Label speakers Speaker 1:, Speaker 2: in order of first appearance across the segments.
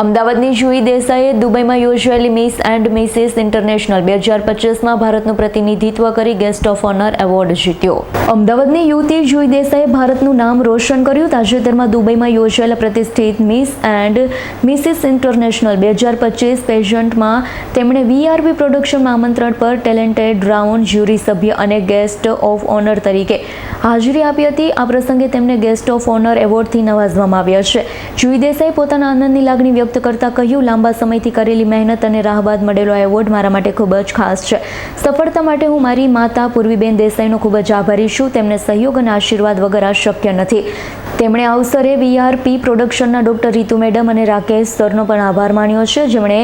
Speaker 1: અમદાવાદની જુઈ દેસાઈએ દુબઈમાં યોજાયેલી મિસ એન્ડ મિસિસ ઇન્ટરનેશનલ બે હજાર પચીસમાં ભારતનું પ્રતિનિધિત્વ કરી ગેસ્ટ ઓફ ઓનર એવોર્ડ જીત્યો. અમદાવાદની યુવતી જુઈ દેસાઈએ ભારતનું નામ રોશન કર્યું. તાજેતરમાં દુબઈમાં યોજાયેલા પ્રતિષ્ઠિત મિસ એન્ડ મિસિસ ઇન્ટરનેશનલ બે હજાર પચીસ પેજન્ટમાં તેમણે વીઆરબી પ્રોડક્શનમાં આમંત્રણ પર ટેલેન્ટેડ રાઉન્ડ જ્યુરી સભ્ય અને ગેસ્ટ ઓફ ઓનર તરીકે હાજરી આપી હતી. આ પ્રસંગે તેમને ગેસ્ટ ઓફ ઓનર એવોર્ડથી નવાજવામાં આવ્યા છે. જુઈ દેસાઈ પોતાના આનંદની લાગણી વ્યક્ત કરતા કહ્યું, લાંબા સમયથી કરેલી મહેનત અને રાહ બાદ મળેલો આ એવોર્ડ મારા માટે ખૂબ જ ખાસ છે. સફળતા માટે હું મારી માતા પૂર્વીબેન દેસાઈનો ખૂબ જ આભારી છું. તેમને સહયોગ અને આશીર્વાદ વગર આ શક્ય નથી. તેમણે આ અવસરે વીઆરપી પ્રોડક્શનના ડૉક્ટર રીતુ મેડમ અને રાકેશ સરનો પણ આભાર માન્યો છે. જેમણે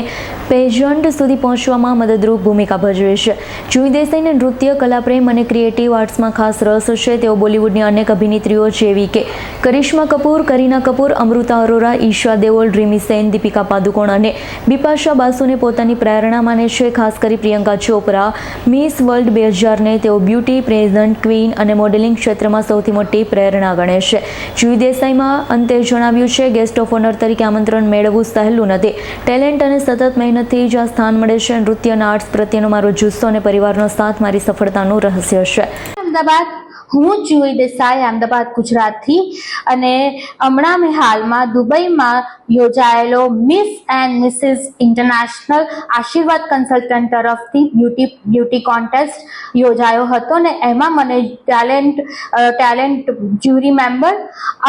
Speaker 1: પેજન્ટ સુધી પહોંચવામાં મદદરૂપ ભૂમિકા ભજવે છે. જુઈ દેસાઈને નૃત્ય, કલાપ્રેમ અને ક્રિએટિવ આર્ટ્સમાં ખાસ રસ છે. તેઓ બોલિવૂડની અનેક અભિનેત્રીઓ જેવી કે. કરિશ્મા કપૂર, કરીના કપૂર, અમૃતા અરોરા, ઈશા દેઓલ ડ્રીમી સેન, દીપિકા પાદુકોણ અને બિપાશા બાસુને પોતાની પ્રેરણા માને છે. ખાસ કરી પ્રિયંકા ચોપરા, મિસ વર્લ્ડ બે હજારને તેઓ બ્યુટી પ્રેઝન્ટ ક્વીન અને મોડેલિંગ ક્ષેત્રમાં સૌથી મોટી પ્રેરણા ગણે છે. જુઈ દેસાઈમાં અંતે જણાવ્યું છે, ગેસ્ટ ઓફ ઓનર તરીકે આમંત્રણ મેળવવું સહેલું નથી. ટેલેન્ટ અને સતત મહેનતથી જ આ સ્થાન મળે છે. નૃત્ય અને આર્ટ્સ પ્રત્યેનો મારો જુસ્સો અને પરિવારનો સાથ મારી સફળતાનું રહસ્ય છે.
Speaker 2: અમદાવાદ હું જુઈ દેસાઈ, અમદાવાદ, ગુજરાતથી. અને હમણાં મેં હાલમાં દુબઈમાં યોજાયેલો Miss and Mrs International Ashirwad consultant તરફથી બ્યુટી બ્યુટી કોન્ટેસ્ટ યોજાયો હતો ને એમાં મને ટેલેન્ટ ટેલેન્ટ જ્યુરી મેમ્બર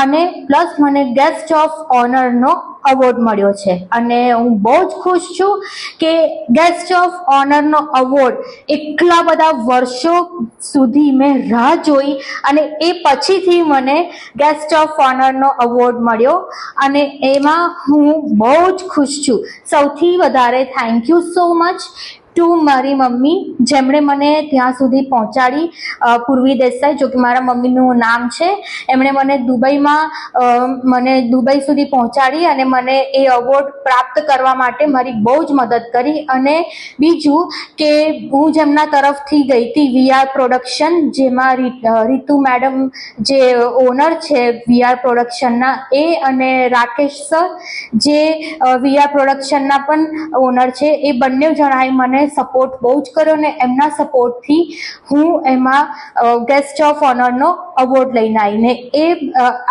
Speaker 2: અને પ્લસ મને ગેસ્ટ ઓફ ઓનરનો અવોર્ડ મળ્યો છે. અને હું બહુ જ ખુશ છું કે ગેસ્ટ ઓફ ઓનરનો અવોર્ડ એટલા બધા વર્ષો સુધી મેં રાહ જોઈ અને એ પછીથી મને ગેસ્ટ ઓફ ઓનરનો અવોર્ડ મળ્યો. અને એમાં હું બહુ જ ખુશ છું. સૌથી વધારે thank you so much to મારી મમ્મી, જેમણે મને ત્યાં સુધી પહોંચાડી પૂર્વી દેસાઈ, જો કે મારા મમ્મીનું નામ છે. એમણે મને દુબઈમાં મને દુબઈ સુધી પહોંચાડી અને મને એ અવોર્ડ પ્રાપ્ત કરવા માટે મારી બહુ જ મદદ કરી. અને બીજું કે હું જેમના તરફથી ગઈ હતી વીઆર પ્રોડક્શન, જેમાં રીતુ મેડમ જે ઓનર છે વીઆર પ્રોડક્શનના, એ અને રાકેશ સર, જે વીઆર પ્રોડક્શનના પણ ઓનર છે, એ બંને જણાએ મને સપોર્ટ બહુ જ કર્યો ને એમના સપોર્ટથી હું એમાં ગેસ્ટ ઓફ ઓનરનો અવોર્ડ લઈને આવીને એ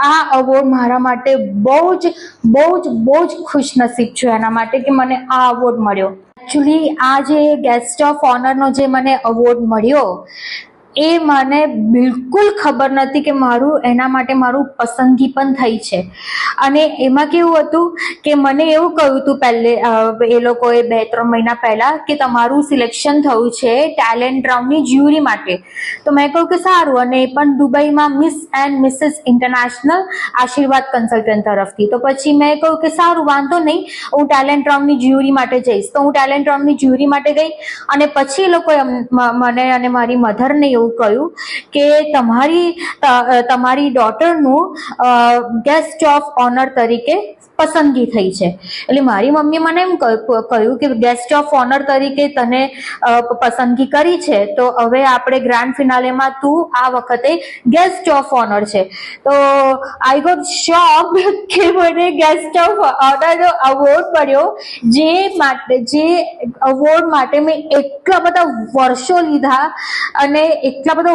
Speaker 2: આ અવોર્ડ મારા માટે બહુ જ બહુ જ બહુ જ ખુશનસીબ છું એના માટે કે મને આ અવોર્ડ મળ્યો. એકચ્યુઅલી આ જે ગેસ્ટ ઓફ ઓનરનો જે મને અવોર્ડ મળ્યો એ મને બિલકુલ ખબર નથી કે મારું એના માટે મારું પસંદગી પણ થઈ છે. અને એમાં કેવું હતું કે મને એવું કહ્યું હતું પહેલે એ લોકોએ બે ત્રણ મહિના પહેલાં કે તમારું સિલેક્શન થયું છે ટેલેન્ટ રાઉન્ડની જ્યુરી માટે. તો મેં કહ્યું કે સારું, અને એ પણ દુબઈમાં Miss and Mrs International Ashirwad consultant તરફથી. તો પછી મેં કહ્યું કે સારું, વાંધો નહીં, હું ટેલેન્ટ રાઉન્ડની જ્યુરી માટે જઈશ. તો હું ટેલેન્ટ રાઉન્ડની જ્યુરી માટે ગઈ, અને પછી એ લોકોએ મને અને મારી મધરને એવું કહ્યું કે તમારી તમારી ડોટરનું ગેસ્ટ ઓફ ઓનર તરીકે પસંદગી થઈ છે. એટલે મારી મમ્મીએ મને એમ કહ્યું કે ગેસ્ટ ઓફ ઓનર તરીકે તને પસંદગી કરી છે. તો હવે આપણે ગ્રાન્ડ ફિનાલેમાં તું આ વખતે ગેસ્ટ ઓફ ઓનર છે. તો આઈ ગોટ શોક કે મને ગેસ્ટ ઓફ ઓનરનો અવોર્ડ મળ્યો, જે માટે, જે અવોર્ડ માટે મેં એટલા બધા વર્ષો લીધા અને એટલા બધો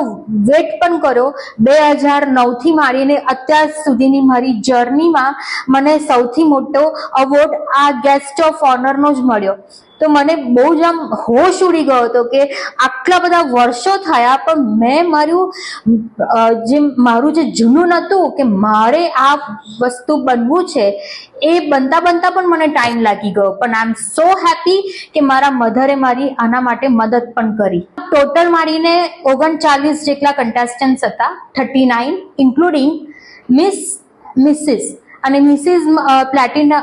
Speaker 2: વેટ પણ કર્યો. બે હજાર નવથી માંડીને અત્યાર સુધીની મારી જર્નીમાં મને સૌથી મોટો અવોર્ડ આ ગેસ્ટ ઓફ ઓનરનો જ મળ્યો. તો મને બહુ જ આમ હોશ ઉડી ગયો હતો કે આટલા બધા વર્ષો થયા પણ મેં મારું જે મારું જે જૂનું હતું કે મારે આ વસ્તુ બનવું છે, એ બનતા બનતા પણ મને ટાઈમ લાગી ગયો. પણ આઈ એમ સો હેપી કે મારા મધરે મારી આના માટે મદદ પણ કરી. ટોટલ મારીને ઓગણચાલીસ જેટલા કન્ટેસ્ટન્ટ્સ હતા thirty nine including miss Mrs અને મિસિસ પ્લેટિનમ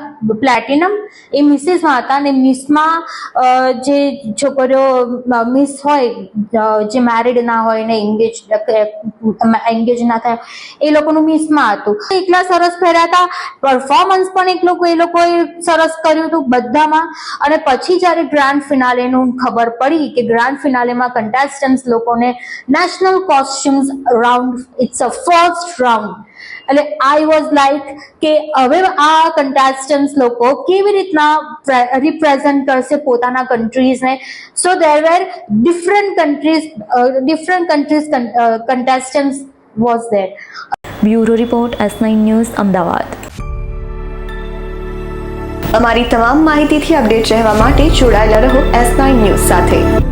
Speaker 2: પ્લેટિનમ એ મિસિસમાં હતા અને મિસમાં જે છોકરીઓ મિસ હોય જે મેરિડ ના હોય ને એન્ગેજ એન્ગેજ ના થાય, એ લોકોનું મિસમાં હતું. એટલા સરસ પહેર્યા હતા. પરફોર્મન્સ પણ એક લોકો, એ લોકોએ સરસ કર્યું હતું બધામાં. અને પછી જ્યારે ગ્રાન્ડ ફિનાલેનું ખબર પડી કે ગ્રાન્ડ ફિનાલેમાં કન્ટેસ્ટન્ટ્સ લોકોને national costumes round it's a first round એટલે આઈ વોઝ લાઈક કે હવે આ કન્ટેસ્ટન્ટ્સ લોકો કેવી રીતના રિપ્રેઝન્ટ કરશે પોતાના કન્ટ્રીઝને so there were different countries different countries contestants was there
Speaker 1: bureau report S nine news Ahmedabad.
Speaker 3: અમારી તમામ માહિતીથી અપડેટ રહેવા માટે જોડાયેલા રહો એસ નાઇન ન્યૂઝ સાથે.